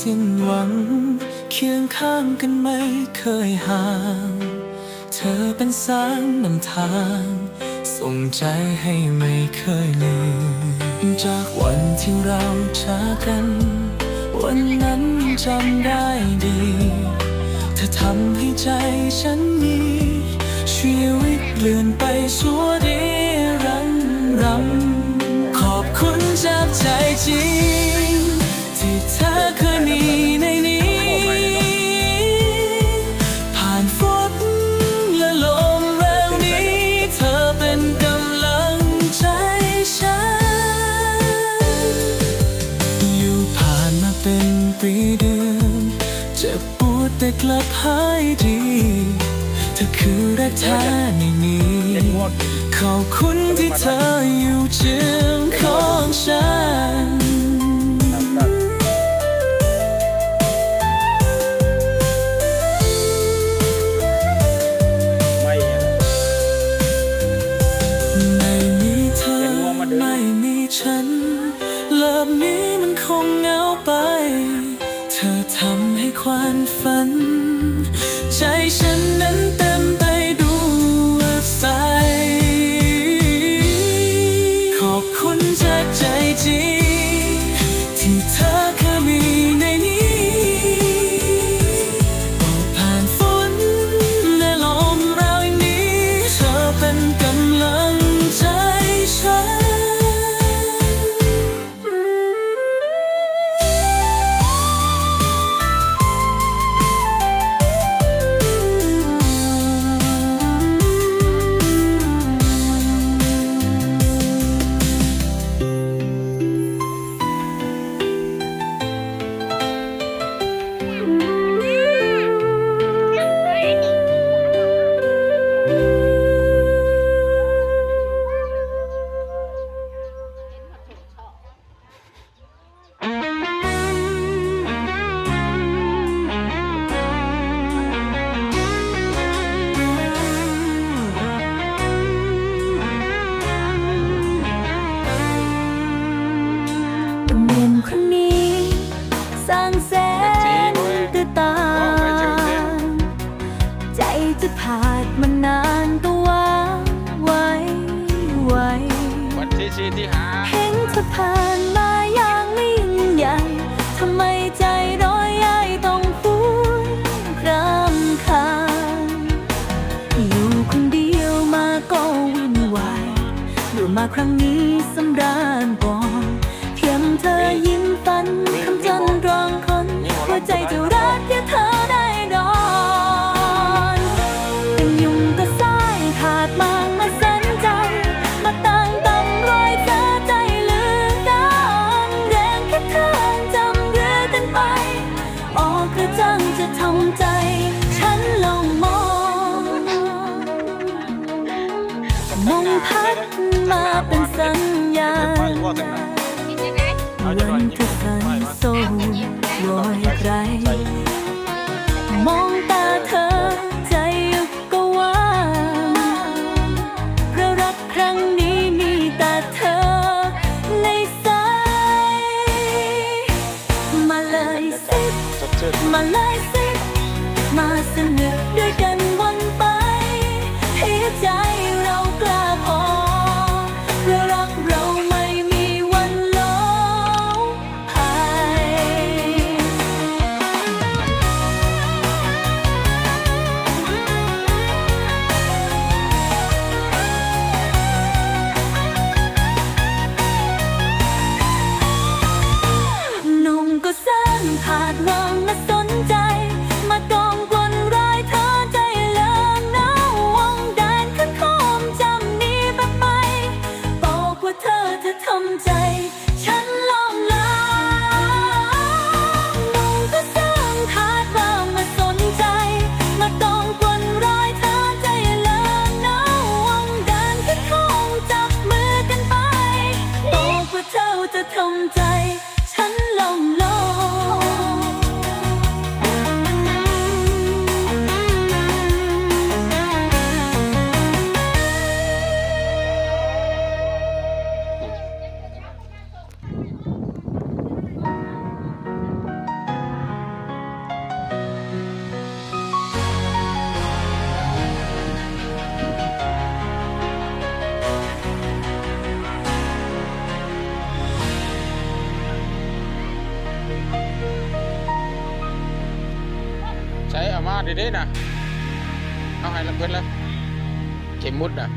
สิ้นหวัง เคียงข้างกันไม่เคยห่าง เธอเป็นแสงนำทาง ส่งใจให้ไม่เคยลืม จากวันที่เราจากกัน วันนั้นจำได้ดี เธอทำให้ใจฉันมีชีวิตเปลี่ยนไปสัวดีรันรำขอบคุณจากใจจริง รักแท้ในนี้ขอบคุณที่เธออยู่เชียงของฉันไม่อะไม่มีเธอไม่มีฉันเลิบนี้มันคงเหงาไป เธอทำให้ความฝัน ใจฉันนั้นเต็ ที่หาเห็นเธอผ่านมาอย่างไม่ยิ่งใหญ่ทำไมใจร้อยใยต้องฟูรำคาญอยู่คนเดียวมาก็วุ่นวายดูมาครั้งนี้ ญาณไม่ว่าถึงนั้นวันที่สันโซรอยไกลมองตาเธอใจก็ว่างเพราะรักครั้งนี้มีแต่เธอในสายมาเลยสิมาเลยสิมาสนุกด้วยกัน มาดีดีๆนะเอาให้ลำเพิ่นเลยเข็มมุดนะ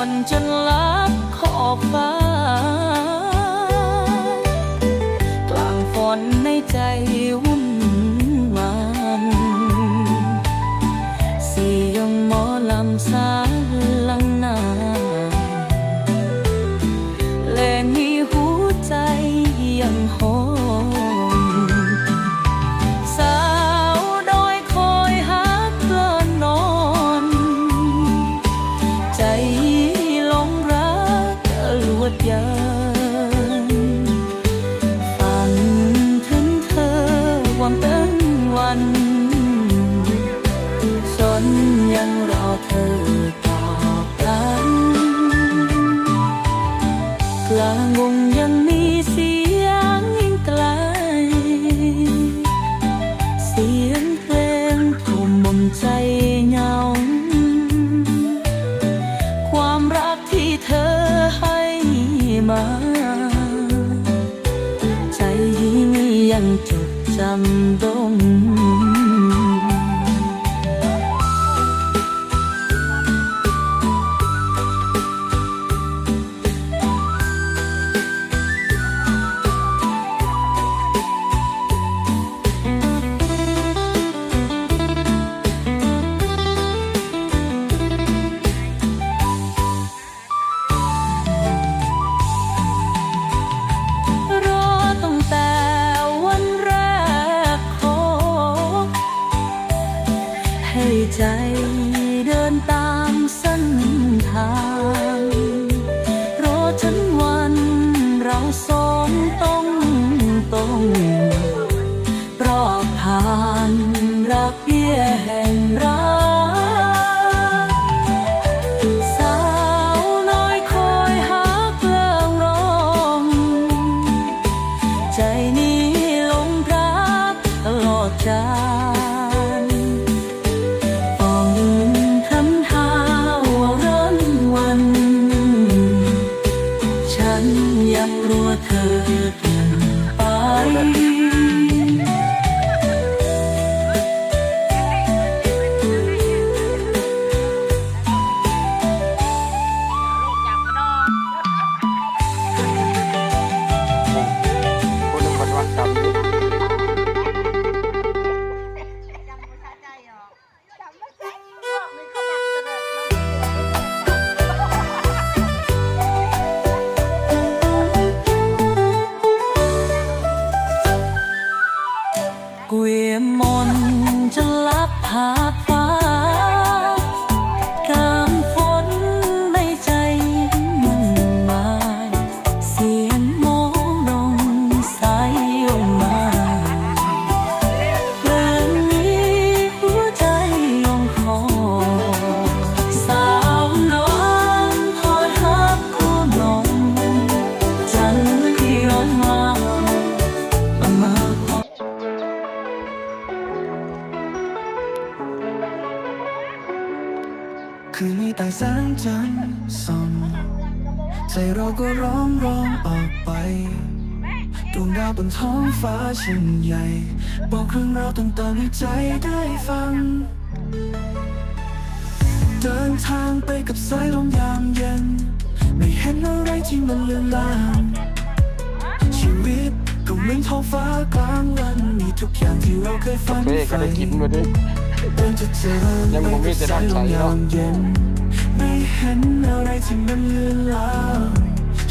นวนจนลับขอบฟ้ากลางฝนในใจวุ่นวานเสียงหมอลำสาลังนาและนี่หัวใจยังห นยังรอเธอตอบกันกลางวงยังมีเสียงยิ่งไกล เสียงเพลงทุ่มมนใจเหงา ความรักที่เธอให้มา ใจนี้ยังจดจำดงานรักเพียแห่ จันทร์ส่องใจเราก็ร้องร้องออกไปดวงดาวบนท้องฟ้าชิ้นใหญ่ บอกเรื่องราวต่างๆให้ใจได้ฟัง เดินทางไปกับสายลมยามเย็น ไม่เห็นอะไรที่มันเลือนลางชีวิตก็เหมือนท้องฟ้ากลางวัน มีทุกอย่างที่เราเคยฝันเฟ่ก็ใฝ่ได้กินมาดิเดินจะเจอยังบ่มีแต่น้ำใสเนอะเย็นไม่ เห็นอะไรที่มันเลือนลาง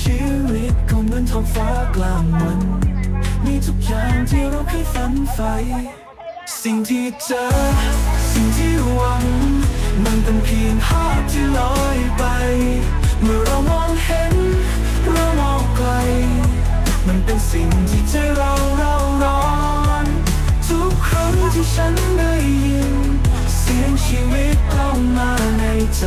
ชีวิตก็เหมือนท้องฟ้ากลางวัน มีทุกอย่างที่เราเคยฝันใฝ่สิ่งที่เจอ สิ่งที่หวัง มันเป็นเพียงภาพที่ลอยไป เมื่อเรามองเห็นเรามองไกล มันเป็นสิ่งที่ใจเราเราร้อน ทุกครั้งที่ฉันได้ยิน สียงชีวิตเข้ามาในใจ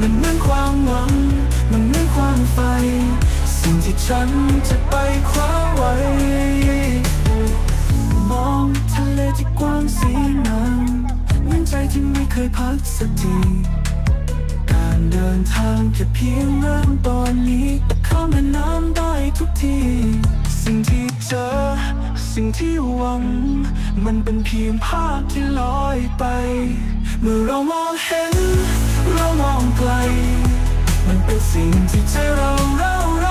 มันเหมือนความหวัง มันเหมือนความไฟ สิ่งที่ฉันจะไปคว้าไว้ มองทะเลที่กว้างสีน้ำเหมือนใจที่ไม่เคยพักสักทีการเดินทางแค่เพียงเริ่มตอนนี้เข้าแม่น้ำได้ทุกที สิ่งที่เจอ สิ่งที่หวัง มันเป็นเพียงภาพที่ลอยไป เมื่อเรามองเห็น เรามองไกล มันเป็นสิ่งที่ใจเราเรา